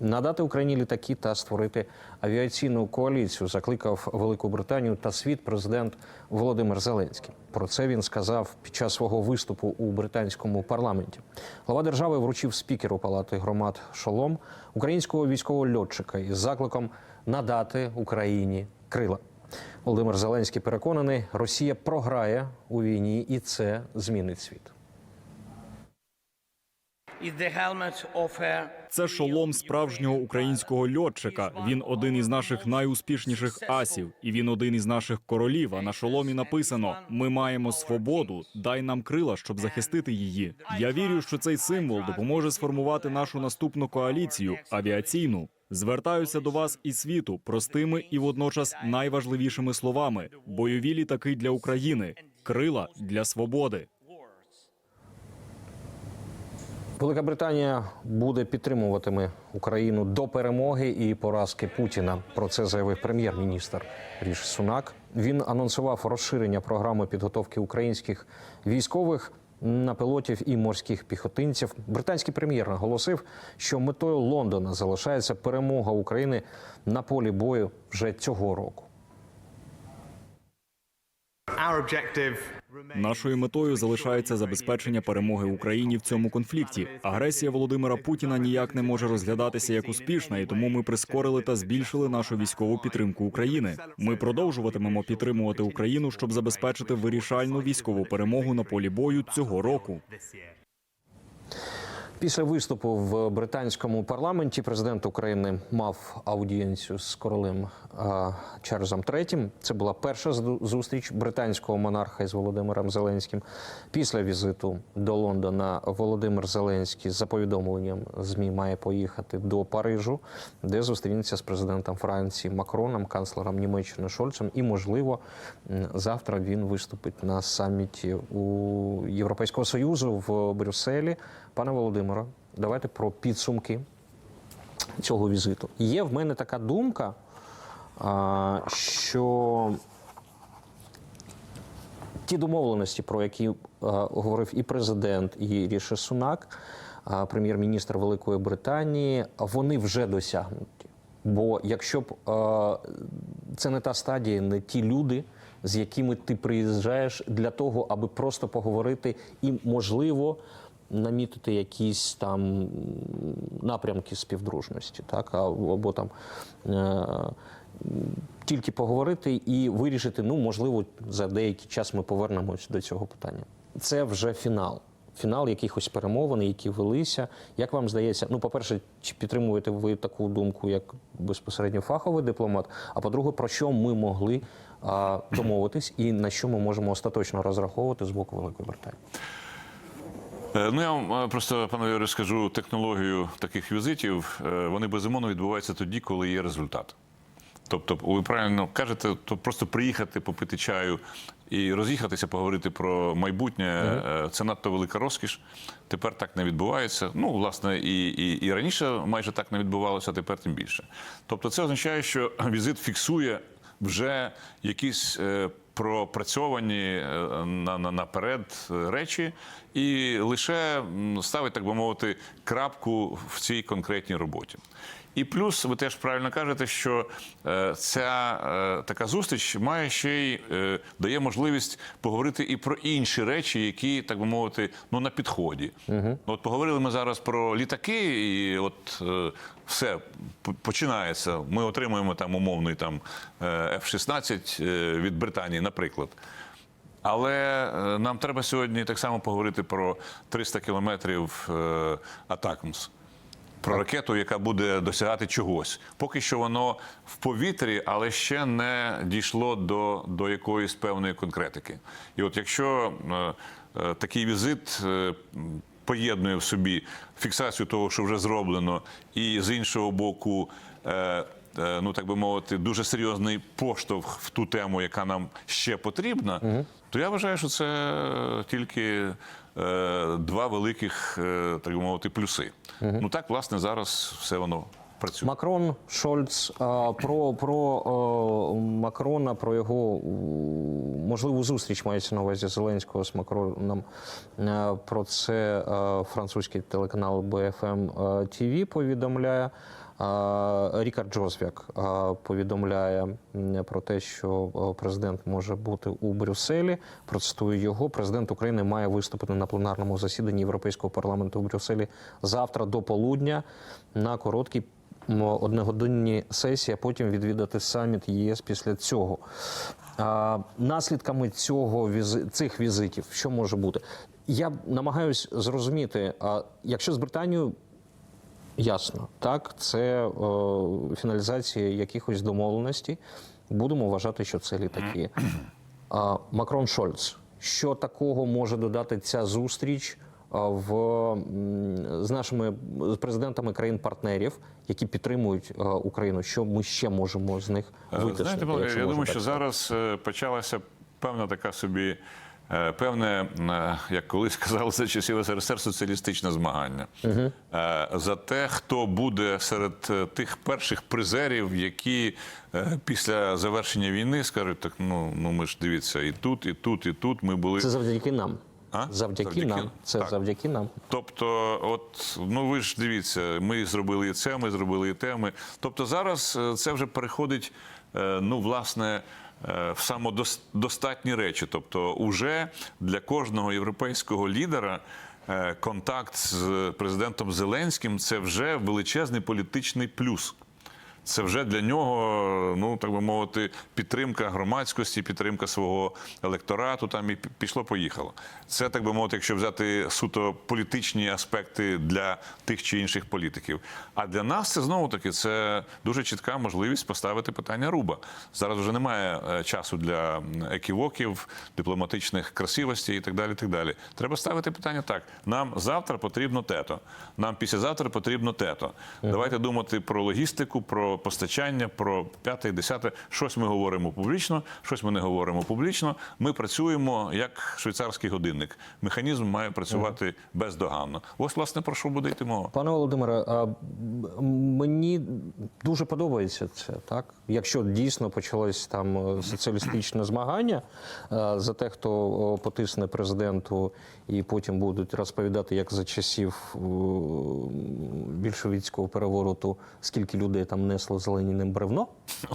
надати Україні літаки та створити авіаційну коаліцію. Закликав Велику Британію та світ президент Володимир Зеленський. Про це він сказав під час свого виступу у британському парламенті. Глава держави вручив спікеру Палати громад Шолом українського військового льотчика із закликом надати Україні крила. Володимир Зеленський переконаний, Росія програє у війні, і це змінить світ. is the helmet of a Це шолом справжнього українського льотчика. Він один із наших найуспішніших асів, і він один із наших королів. А на шоломі написано: Ми маємо свободу. Дай нам крила, щоб захистити її. Я вірю, що цей символ допоможе сформувати нашу наступну коаліцію авіаційну. Звертаюся до вас і світу простими і водночас найважливішими словами: бойові літаки для України, крила для свободи. Велика Британія буде підтримуватиме Україну до перемоги і поразки Путіна. Про це заявив прем'єр-міністр Ріш Сунак. Він анонсував розширення програми підготовки українських військових на пілотів і морських піхотинців. Британський прем'єр наголосив, що метою Лондона залишається перемога України на полі бою вже цього року. Нашою метою залишається забезпечення перемоги Україні в цьому конфлікті. Агресія Володимира Путіна ніяк не може розглядатися як успішна, і тому ми прискорили та збільшили нашу військову підтримку України. Ми продовжуватимемо підтримувати Україну, щоб забезпечити вирішальну військову перемогу на полі бою цього року. Після виступу в британському парламенті президент України мав аудієнцію з королем Чарльзом III. Це була перша зустріч британського монарха із Володимиром Зеленським. Після візиту до Лондона Володимир Зеленський за повідомленням змі має поїхати до Парижу, де зустрінеться з президентом Франції Макроном, канцлером Німеччини Шольцем. І, можливо, завтра він виступить на саміті у Європейського союзу в Брюсселі. Пане Володимире, давайте про підсумки цього візиту. Є в мене така думка, що ті домовленості, про які е, говорив і президент, і Ріші Сунак, е, прем'єр-міністр Великої Британії, вони вже досягнуті. Бо якщо б е, це не та стадія, не ті люди, з якими ти приїжджаєш для того, аби просто поговорити і, можливо, намітити якісь там напрямки співдружності, так або там. Е, тільки поговорити і вирішити, ну можливо, за деякий час ми повернемось до цього питання. Це вже фінал. Фінал якихось перемовин, які велися. Як вам здається, ну, по-перше, чи підтримуєте ви таку думку як безпосередньо фаховий дипломат? А по-друге, про що ми могли а, домовитись і на що ми можемо остаточно розраховувати з боку Великої Британії? Е, Ну, я вам е, просто, пане Юрію, скажу технологію таких візитів. Е, Вони безумовно відбуваються тоді, коли є результат. Тобто, ви правильно кажете, то просто приїхати, попити чаю і роз'їхатися, поговорити про майбутнє е, це надто велика розкіш. Тепер так не відбувається. Ну, власне, і, і, і раніше майже так не відбувалося, а тепер тим більше. Тобто, це означає, що візит фіксує вже якісь пропрацьовані на, на, наперед речі і лише ставить, так би мовити, крапку в цій конкретній роботі. І плюс ви теж правильно кажете, що е, ця е, така зустріч має ще й е, дає можливість поговорити і про інші речі, які так би мовити, ну на підході. Ну, От поговорили ми зараз про літаки, і от все починається. Ми отримуємо там умовний там е, F-16 е, від Британії, наприклад. Але е, нам треба сьогодні так само поговорити про 300 кілометрів е, Атакмс. Про ракету, яка буде досягати чогось. Поки що воно в повітрі, але ще не дійшло до, до якоїсь певної конкретики. І от якщо е, е, такий візит е, поєднує в собі фіксацію того, що вже зроблено, і з іншого боку, е, е, ну так би мовити, дуже серйозний поштовх в ту тему, яка нам ще потрібна, то я вважаю, що це тільки е, два великих, е, так би мовити, плюси. Ну так, власне, зараз все воно працює. Макрон, Шольц про, про Макрона, про його можливу зустріч мається на увазі Зеленського з Макроном. Про це французький телеканал BFM TV повідомляє. Рікард Джозвяк повідомляє про те, що президент може бути у Брюсселі. Процитую його. Президент України має виступити на пленарному засіданні Європейського парламенту у Брюсселі завтра до полудня на короткій м, одногодинній сесії, а потім відвідати саміт ЄС після цього. Наслідками цього цих візитів, що може бути? Я намагаюсь зрозуміти, якщо з Британією Ясно, так, це е, фіналізація якихось домовленостей. Будемо вважати, що це літаки. А, Макрон Шольц. Що такого може додати ця зустріч в, з нашими з президентами країн-партнерів, які підтримують е, Україну? Що ми ще можемо з них Е, витиснути? Знаєте, я думаю, що зараз е, почалася певна така собі. Е, Певне, е, як колись казали за часів СРСР, соціалістичне змагання Е, за те, хто буде серед тих перших призерів, які після завершення війни скажуть, так ну ну ми ж дивіться, і тут, і тут, і тут ми були. Це завдяки нам. А? Завдяки, Завдяки? нам. Це Так. завдяки нам. Тобто, от ну ви ж дивіться, ми зробили і це, ми зробили і те. Ми... Тобто зараз це вже переходить, ну власне. Е, В самодостатні речі, тобто, уже для кожного європейського лідера е, контакт з президентом Зеленським це вже величезний політичний плюс. Це вже для нього, ну так би мовити, підтримка громадськості, підтримка свого електорату. Там і пішло, поїхало. Це так би мовити, якщо взяти суто політичні аспекти для тих чи інших політиків. А для нас це знову таки це дуже чітка можливість поставити питання руба. Зараз вже немає е, часу для еківоків, дипломатичних красивостей і так далі. Так далі. Треба ставити питання так: нам завтра потрібно тето, нам післязавтра потрібно тето. Давайте думати про логістику, про постачання, про п'яте і десяте. Щось ми говоримо публічно, щось ми не говоримо публічно. Ми працюємо як швейцарський годинник. Механізм має працювати бездоганно. Ось власне про що буде йти мова. Пане Володимире, а мені дуже подобається це, так? Якщо дійсно почалось там е, соціалістичне змагання е, за те, хто потисне президенту, і потім будуть розповідати, як за часів більшовицького перевороту, скільки людей там несло з Леніним бревно.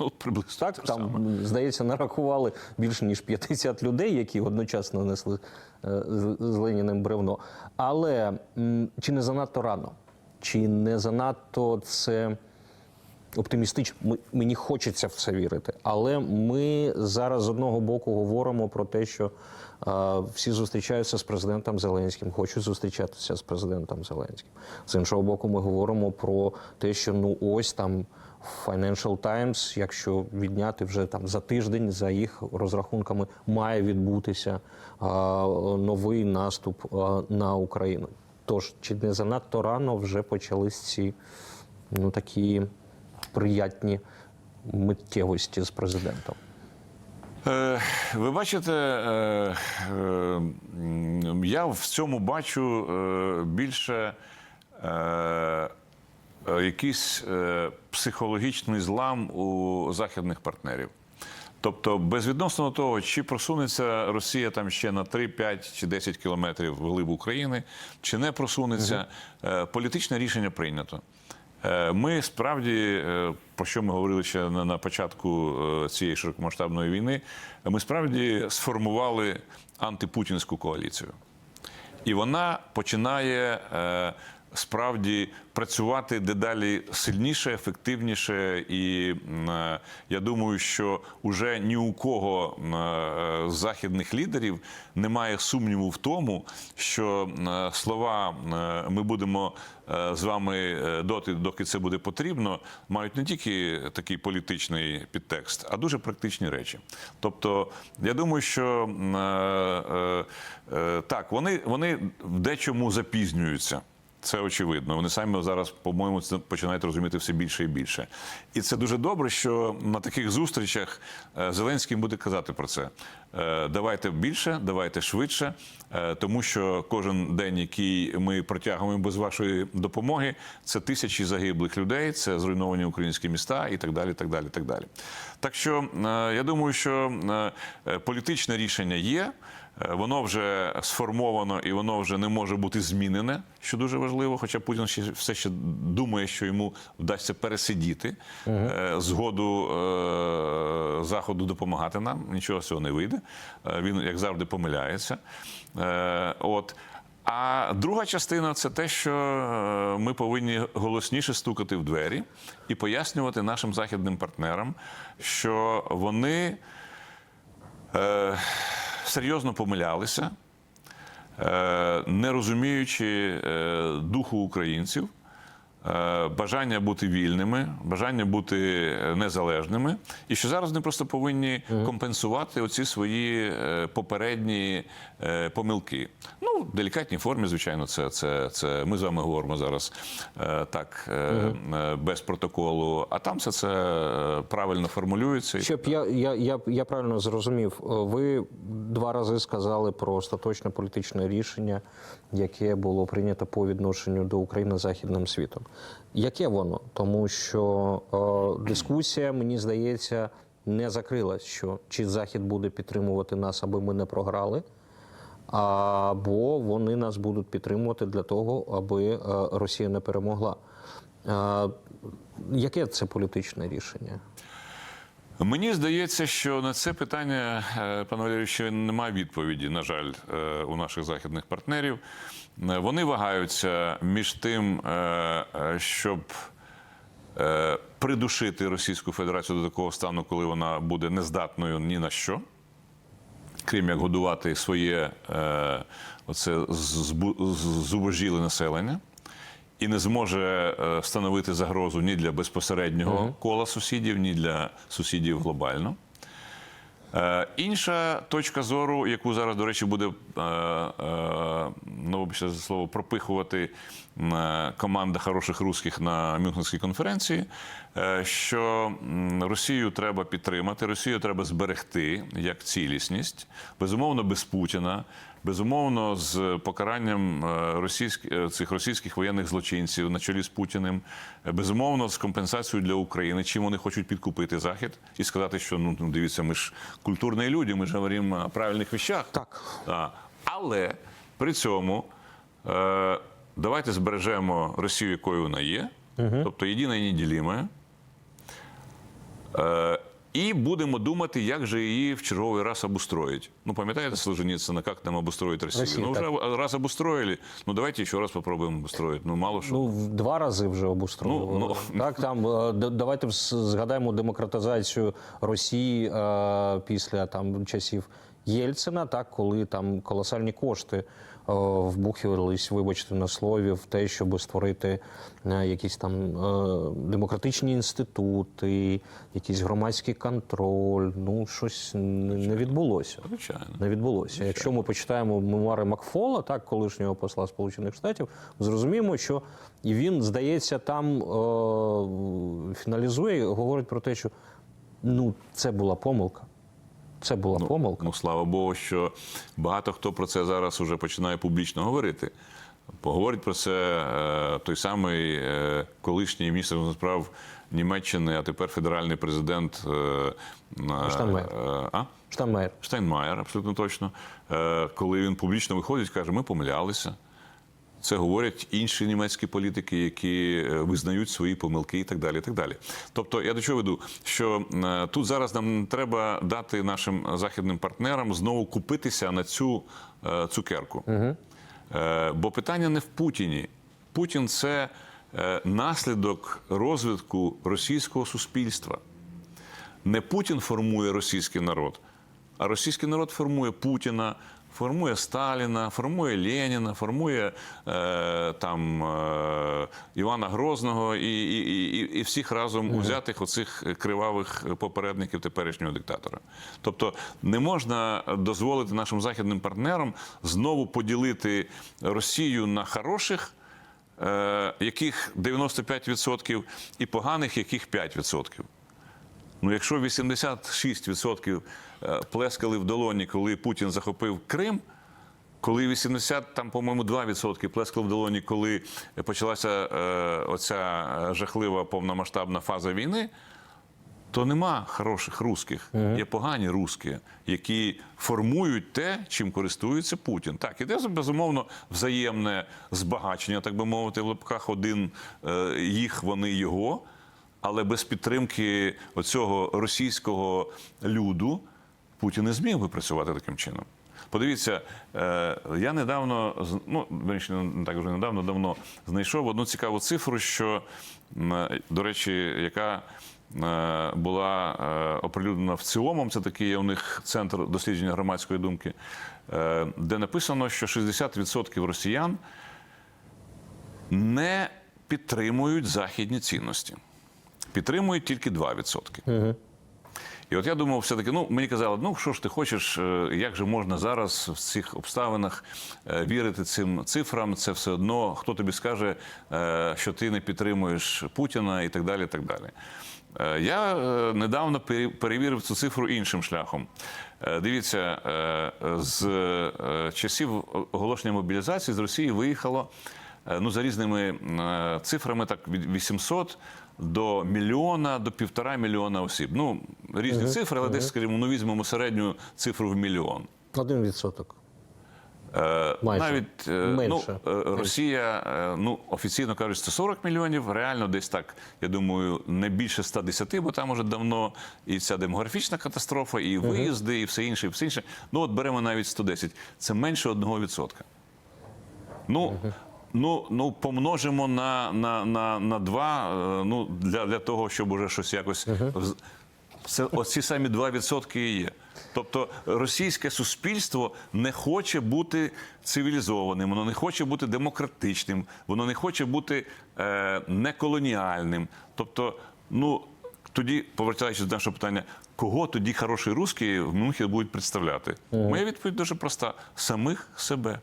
Ну, приблизно Так, те там, саме. здається, нарахували більше ніж 50 людей, які одночасно несли е, з з Леніним бревно. Але чи не занадто рано? Чи не занадто це оптимістично? Мені хочеться в це вірити. Але ми зараз з одного боку говоримо про те, що всі зустрічаються з президентом Зеленським, хочуть зустрічатися з президентом Зеленським. З іншого боку, ми говоримо про те, що ну ось там. Financial Times, якщо відняти вже там за тиждень, за їх розрахунками, має відбутися новий наступ на Україну. Тож чи не занадто рано вже почались ці ну такі приятні миттєвості з президентом? Е, Ви бачите, е, е, я в цьому бачу більше якийсь психологічний злам у західних партнерів. Тобто, безвідносно до того, чи просунеться Росія там ще на 3, 5 чи 10 кілометрів вглиб України, чи не просунеться, політичне рішення прийнято. Е, Ми справді, е, про що ми говорили ще на початку е, цієї широкомасштабної війни, ми справді сформували антипутінську коаліцію. І вона починає справді працювати дедалі сильніше, ефективніше. І е, я думаю, що уже ні у кого е, з західних лідерів немає сумніву в тому, що е, слова ми будемо з вами доти, доки це буде потрібно, мають не тільки такий політичний підтекст, а дуже практичні речі. Тобто, я думаю, що так, вони, вони в дечому запізнюються. Це очевидно. Вони самі зараз, по-моєму, це починають розуміти все більше і більше. І це дуже добре, що на таких зустрічах е, Зеленський буде казати про це. Е, Давайте більше, давайте швидше, е, тому що кожен день, який ми протягуємо без вашої допомоги, це тисячі загиблих людей, це зруйновані українські міста і так далі. Так далі, так далі. Так що я думаю, що політичне рішення є. Е, Воно вже сформовано і воно вже не може бути змінене, що дуже важливо. Хоча Путін ще все ще думає, що йому вдасться пересидіти е, згоду е, заходу допомагати нам. Нічого з цього не вийде. Він як завжди помиляється. Е, От. А друга частина це те, що ми повинні голосніше стукати в двері і пояснювати нашим західним партнерам, що вони е, серйозно помилялися, е, не розуміючи е, духу українців, бажання бути вільними, бажання бути незалежними, і що зараз вони просто повинні компенсувати оці свої е, попередні е, помилки. Ну, в делікатній формі, звичайно, це, це, це ми з вами говоримо зараз е, так, е, е, без протоколу, а там все це е, правильно формулюється. Щоб я, я, я, я правильно зрозумів, е, ви два рази сказали про остаточне політичне рішення, яке було прийнято по відношенню до України західним світом. Яке воно? Тому що е, дискусія, мені здається, не закрилась, що чи Захід буде підтримувати нас, аби ми не програли. Або вони нас будуть підтримувати для того, аби е, Росія не перемогла. Е, Яке це політичне рішення? Мені здається, що на це питання, е, пане Валерію, ще немає відповіді, на жаль, е, у наших західних партнерів. Е, Вони вагаються між тим, е, е, щоб придушити Російську Федерацію до такого стану, коли вона буде нездатною ні на що. Крім як годувати своє оце зубожіле населення, і не зможе е, становити загрозу ні для безпосереднього кола сусідів, ні для сусідів глобально. Е, Інша точка зору, яку зараз, до речі, буде е, е, ну, за слово пропихувати команда хороших русських на Мюнхенській конференції, що Росію треба підтримати, Росію треба зберегти як цілісність, безумовно, без Путіна. Безумовно, з покаранням е, російських е, цих російських воєнних злочинців на чолі з Путіним, е, безумовно, з компенсацією для України, чим вони хочуть підкупити Захід і сказати, що ну ну, дивіться, ми ж культурні люди, ми ж говоримо о правильних вещах. Так. А, Але при цьому е, давайте збережемо Росію, якою вона є, тобто єдина і неділіма. Е, і будемо думати, як же її в черговий раз обустроїть. Ну, пам'ятаєте Солженіцина, як нам обустроїть Росію? Росію, ну, вже раз обустроїли, ну давайте ще раз попробуємо обустроїти. Ну, мало що. Ну, два рази вже обустроювали. Ну, ну. Так, там е, давайте згадаємо демократизацію Росії е, після там часів Єльцина, так коли там колосальні кошти е, вбухувались, вибачте на слові, в те, щоб створити е, якісь там е, демократичні інститути, якийсь громадський контроль. Ну, щось не відбулося. Звичайно. Не відбулося. Якщо ми почитаємо мемуари Макфола, так колишнього посла Сполучених Штатів, зрозуміємо, що і він, здається, там е, фіналізує, говорить про те, що ну це була помилка. Це була помилка. Ну, слава Богу, що багато хто про це зараз уже починає публічно говорити. Поговорить про це е, той самий е, колишній міністр справ Німеччини, а тепер федеральний президент е, е, е, а? Штайнмайер. Штайнмаєр, абсолютно точно. Е, коли він публічно виходить, каже, ми помилялися. Це говорять інші німецькі політики, які е, визнають свої помилки і так далі. І так далі. Тобто, я до чого веду, що е, тут зараз нам треба дати нашим західним партнерам знову купитися на цю е, цукерку. Е, Бо питання не в Путіні. Путін це наслідок розвитку російського суспільства. Не Путін формує російський народ, а російський народ формує Путіна, формує Сталіна, формує Леніна, формує е, там е, Івана Грозного і, і, і, і всіх разом узятих оцих кривавих попередників теперішнього диктатора. Тобто не можна дозволити нашим західним партнерам знову поділити Росію на хороших. е, яких 95% і поганих, яких 5%. Ну, якщо 86% е, плескали в долоні, коли Путін захопив Крим, коли 80, там, по-моєму, 2% плескали в долоні, коли почалася е, оця жахлива повномасштабна фаза війни, то нема хороших русських. Є погані русські, які формують те, чим користується Путін. Так, іде безумовно взаємне збагачення, так би мовити, в лапках один е, їх, вони його. Але без підтримки оцього російського люду Путін не зміг би працювати таким чином. Подивіться, е, я недавно, ну, вірніше, не так вже недавно, давно знайшов одну цікаву цифру, що, до речі, яка е, була е, оприлюднена в цілому, це такий є у них центр дослідження громадської думки, де написано, що 60% росіян не підтримують західні цінності. Підтримують тільки 2%. І от я думав, все-таки, ну мені казали, ну що ж ти хочеш, е, як же можна зараз в цих обставинах е, вірити цим цифрам? Це все одно, хто тобі скаже, е, що ти не підтримуєш Путіна і так далі. І так далі. Я недавно пере- перевірив цю цифру іншим шляхом. Дивіться, з часів оголошення мобілізації з Росії виїхало ну, за різними цифрами, так від 800 до мільйона, до півтора мільйона осіб. Ну, різні цифри, але десь, скажімо, ну візьмемо середню цифру в мільйон. Один відсоток. Е, Майже. Навіть е, Менше. ну, е, Росія, е, ну офіційно кажуть, 140 мільйонів. Реально, десь так, я думаю, не більше 110, бо там уже давно і ця демографічна катастрофа, і виїзди, і все інше, і все інше. Ну от беремо навіть 110. Це менше 1%. Ну, ну, ну помножимо на, на, на, на два, е, ну, для, для того, щоб уже щось якось. Це оці самі 2% і є. Тобто російське суспільство не хоче бути цивілізованим, воно не хоче бути демократичним, воно не хоче бути е, неколоніальним. Тобто, ну тоді, повертаючись до нашого питання, кого тоді хороші русські в Мюнхені будуть представляти? Моя відповідь дуже проста: самих себе.